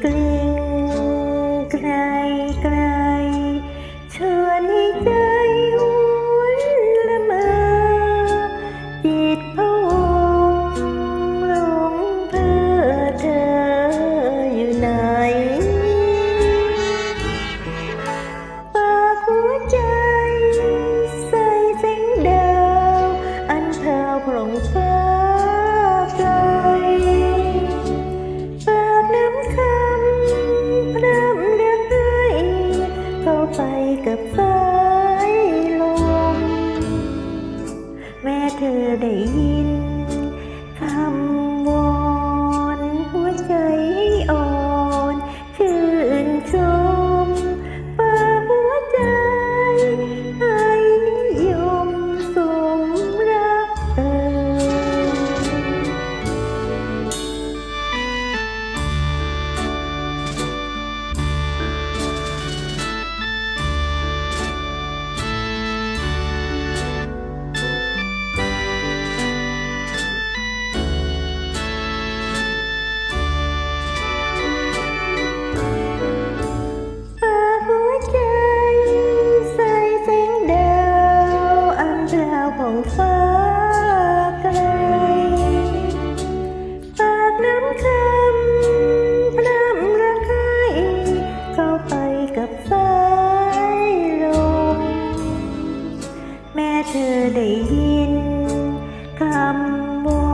cling, cling. ไของฟ้าไกลปากน้ำคำพร่ำระกายเข้าไปกับสายลมแม่เธอได้ยินคำบน